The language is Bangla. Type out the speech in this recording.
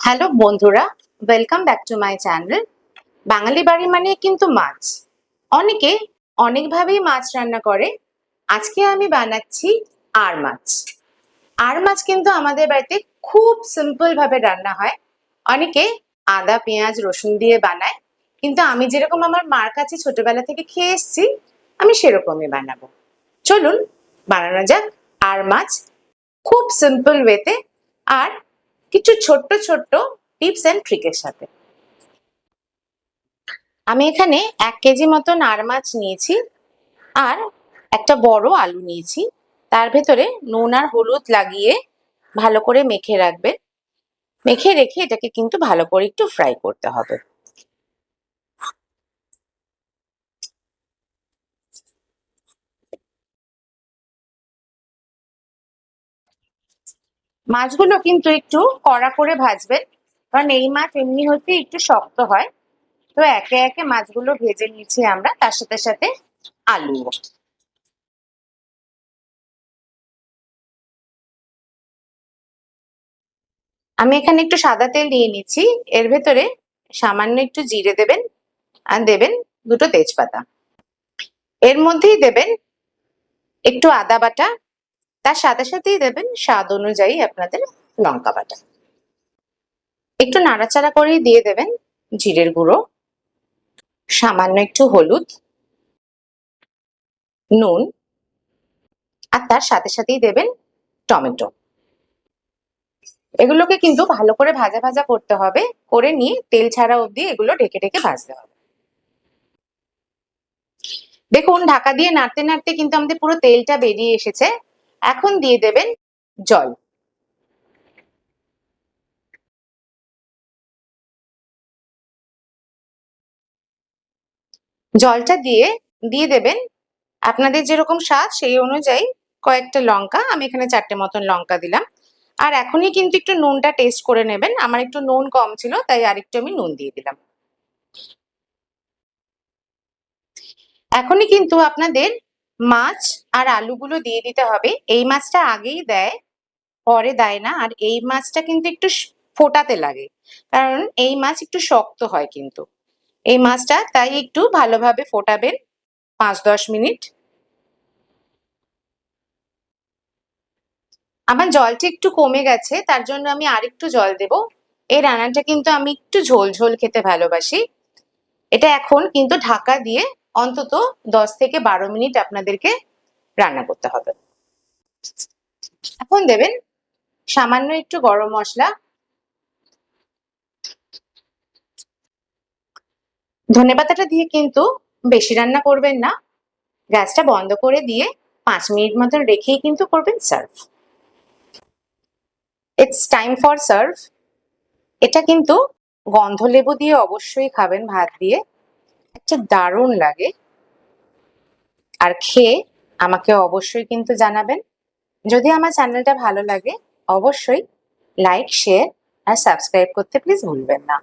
হ্যালো বন্ধুরা welcome back to my channel Bangali Bari মানে কিন্তু মাছ। অনেকে অনেকভাবেই মাছ রান্না করে। আজকে আমি বানাচ্ছি আর মাছ। আর মাছ কিন্তু আমাদের বাড়িতে খুব সিম্পল ভাবে রান্না হয়। অনেকে আদা, পেঁয়াজ, রসুন দিয়ে বানায়। কিন্তু আমি যেরকম আমার মার কাছে ছোটবেলা থেকে খেয়ে এসেছি, আমি সেরকমই বানাবো। চলুন, বানানো যাক আর মাছ খুব সিম্পল ওয়েতে আর কিছু ছোট্ট ছোট্ট টিপস অ্যান্ড ট্রিকের সাথে। আমি এখানে এক কেজি মতো আর মাছ নিয়েছি আর একটা বড় আলু নিয়েছি। তার ভেতরে নুন আর হলুদ লাগিয়ে ভালো করে মেখে রাখবেন। মেখে রেখে এটাকে কিন্তু ভালো করে একটু ফ্রাই করতে হবে। মাছগুলো কিন্তু একটু কড়া করে ভাজবেন। কারণ এই মাছ এমনি হচ্ছে একটু শক্ত হয়। তো একে একে মাছগুলো ভেজে নিচ্ছি আমরা। তার সাথে সাথে আলু। আমি এখানে একটু সাদা তেল নিয়ে নিচ্ছি। এর ভেতরে সামান্য একটু জিরে দেবেন আর দেবেন দুটো তেজপাতা। এর মধ্যেই দেবেন একটু আদা বাটা তার সাথে সাথেই দেবেন স্বাদ অনুযায়ী আপনাদের লঙ্কা বাটা। একটু নাড়াচাড়া করেই দিয়ে দেবেন জিরের গুঁড়ো, সামান্য একটু হলুদ, নুন, আর তার সাথে সাথেই দেবেন টমেটো। এগুলোকে কিন্তু ভালো করে ভাজা ভাজা করতে হবে, করে নিয়ে তেল ছাড়া অবধি এগুলো ঢেকে ঢেকে ভাজতে হবে। দেখুন, ঢাকা দিয়ে নাড়তে নাড়তে কিন্তু আমাদের পুরো তেলটা বেরিয়ে এসেছে। এখন দিয়ে দেবেন জল। জলটা দিয়ে দিয়ে দেবেন আপনাদের যেরকম স্বাদ সেই অনুযায়ী কয়েকটা লঙ্কা, আমি এখানে চারটে মতন লঙ্কা দিলাম। আর এখনই কিন্তু একটু নুনটা টেস্ট করে নেবেন, আমার একটু নুন কম ছিল, তাই আরেকটু আমি নুন দিয়ে দিলাম। এখনই কিন্তু আপনাদের মাছ আর আলুগুলো দিয়ে দিতে হবে। এই মাছটা আগেই দেয়, পরে দেয় না। আর এই মাছটা কিন্তু একটু ফোটাতে লাগে। কারণ এই মাছ একটু শক্ত হয় কিন্তু। এই মাছটা তাই একটু ভালোভাবে ফোটাবেন পাঁচ দশ মিনিট। আমার জলটা একটু কমে গেছে, তার জন্য আমি আরেকটু জল দেব। এই রান্নাটা কিন্তু আমি একটু ঝোল ঝোল খেতে ভালোবাসি। এটা এখন কিন্তু ঢাকা দিয়ে অন্তত দশ থেকে বারো মিনিট আপনাদেরকে রান্না করতে হবে। এখন দেবেন সামান্য একটু গরম মশলা। ধনে পাতাটা দিয়ে কিন্তু বেশি রান্না করবেন না। গ্যাসটা বন্ধ করে দিয়ে পাঁচ মিনিট মতন রেখেই কিন্তু করবেন serve. It's time for serve এটা কিন্তু গন্ধ লেবু দিয়ে অবশ্যই খাবেন ভাত দিয়ে। একটা দারুণ লাগে। আর খেয়ে আমাকে অবশ্যই কিন্তু জানাবেন। যদি আমার চ্যানেলটা ভালো লাগে, অবশ্যই লাইক, শেয়ার আর সাবস্ক্রাইব করতে প্লিজ ভুলবেন না।